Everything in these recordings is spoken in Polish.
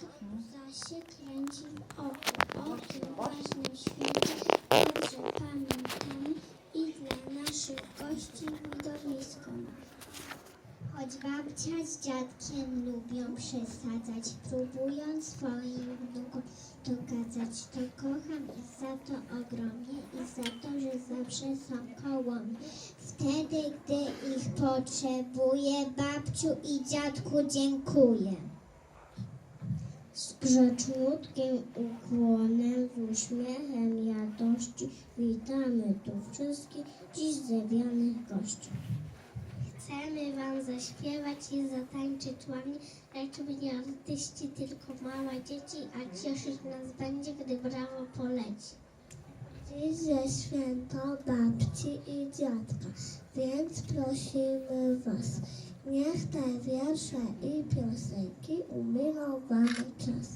zaś się kręci w. O tym ważnym święcie dobrze pamiętamy i dla naszych gości widowisko. Choć babcia z dziadkiem lubią przesadzać, próbując swoim wnukom dokazać, to kocham ich za to ogromnie i za to, że zawsze są koło mnie. Wtedy, gdy ich potrzebuję, babciu i dziadku dziękuję. Z grzeczniutkim ukłonem, z uśmiechem radości witamy tu wszystkich dziś zewianych gości. Chcemy Wam zaśpiewać i zatańczyć ładnie, lecz nie artyści, tylko małe dzieci, a cieszyć nas będzie, gdy brawo poleci. Dziś ze święto babci i dziadka, więc prosimy Was, niech te wiersze i piosenki umilą Wam czas.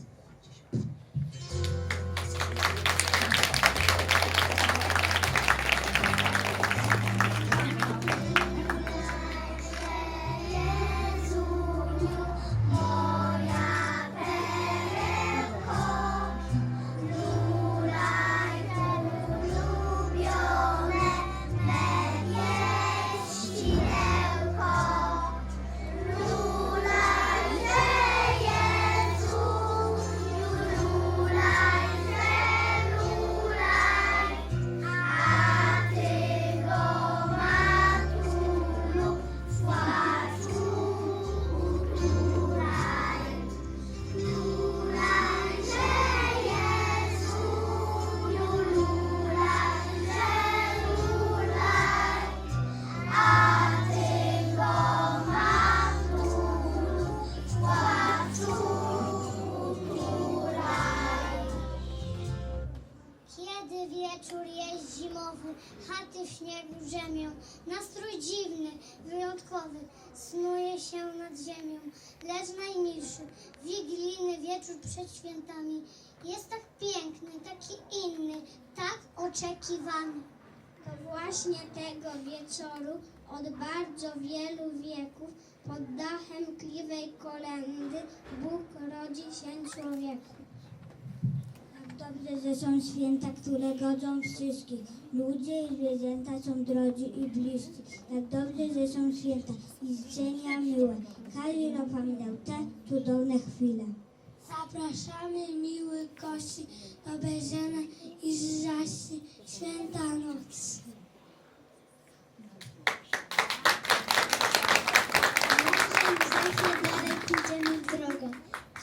Drzemią, nastrój dziwny, wyjątkowy, snuje się nad ziemią, lecz najmilszy, wigilijny wieczór przed świętami jest tak piękny, taki inny, tak oczekiwany. To właśnie tego wieczoru od bardzo wielu wieków pod dachem kliwej kolendy Bóg rodzi się człowieku. Tak dobrze, że są święta, które godzą wszystkich. Ludzie i zwierzęta są drodzy i bliscy. Tak dobrze, że są święta i życzenia miłe. Każdy zapamiętał te cudowne chwile. Zapraszamy miłych gości do Beżena i zżasi święta noc. Zawsze dalej pójdziemy drogą,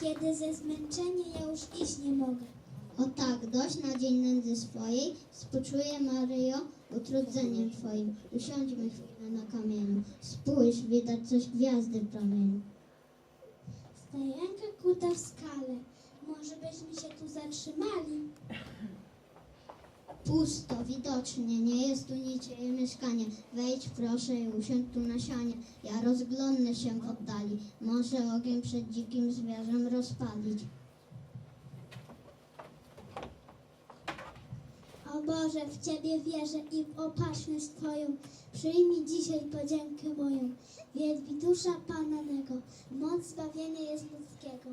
kiedy ze zmęczenia ja już iść nie mogę. O tak, dość na dzień nędzy swojej, współczuję Maryjo utrudzeniem Twoim. Usiądźmy chwilę na kamieniu, spójrz, widać coś gwiazdy w promieniu. Stajenka kuta w skale, może byśmy się tu zatrzymali? Pusto, widocznie, nie jest tu niczyje mieszkanie. Wejdź proszę i usiądź tu na sianie. Ja rozglądnę się w oddali, może ogień przed dzikim zwierzem rozpalić. O Boże, w Ciebie wierzę i w opatrzność Twoją. Przyjmij dzisiaj podziękę moją. Wielbi dusza Pana moc zbawienia jest ludzkiego.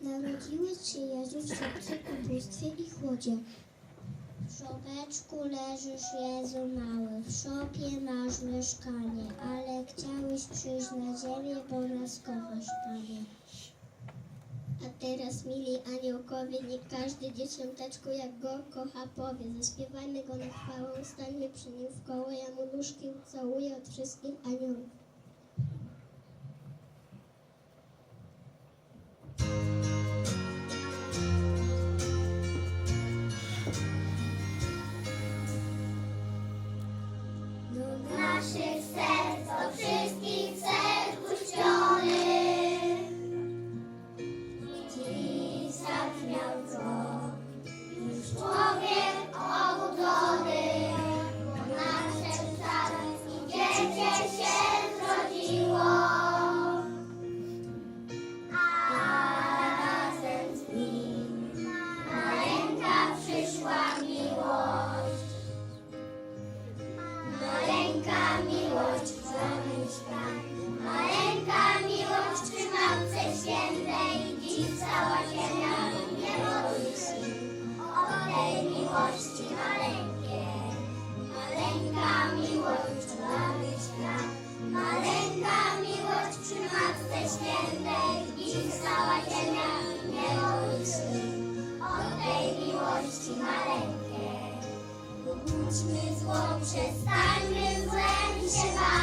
Narodziły się Jezus w obcym ubóstwie i chłodzie. W szopeczku leżysz Jezu mały, w szopie masz mieszkanie, ale chciałeś przyjść na ziemię, bo nas kochasz, Panie. A teraz, mili aniołowie, niech każdy dzieciąteczku jak go kocha powie. Zaśpiewajmy go na chwałę, stańmy przy nim w koło, ja mu nóżki całuję od wszystkich aniołów. Rzućmy zło, przestańmy złem i się bać.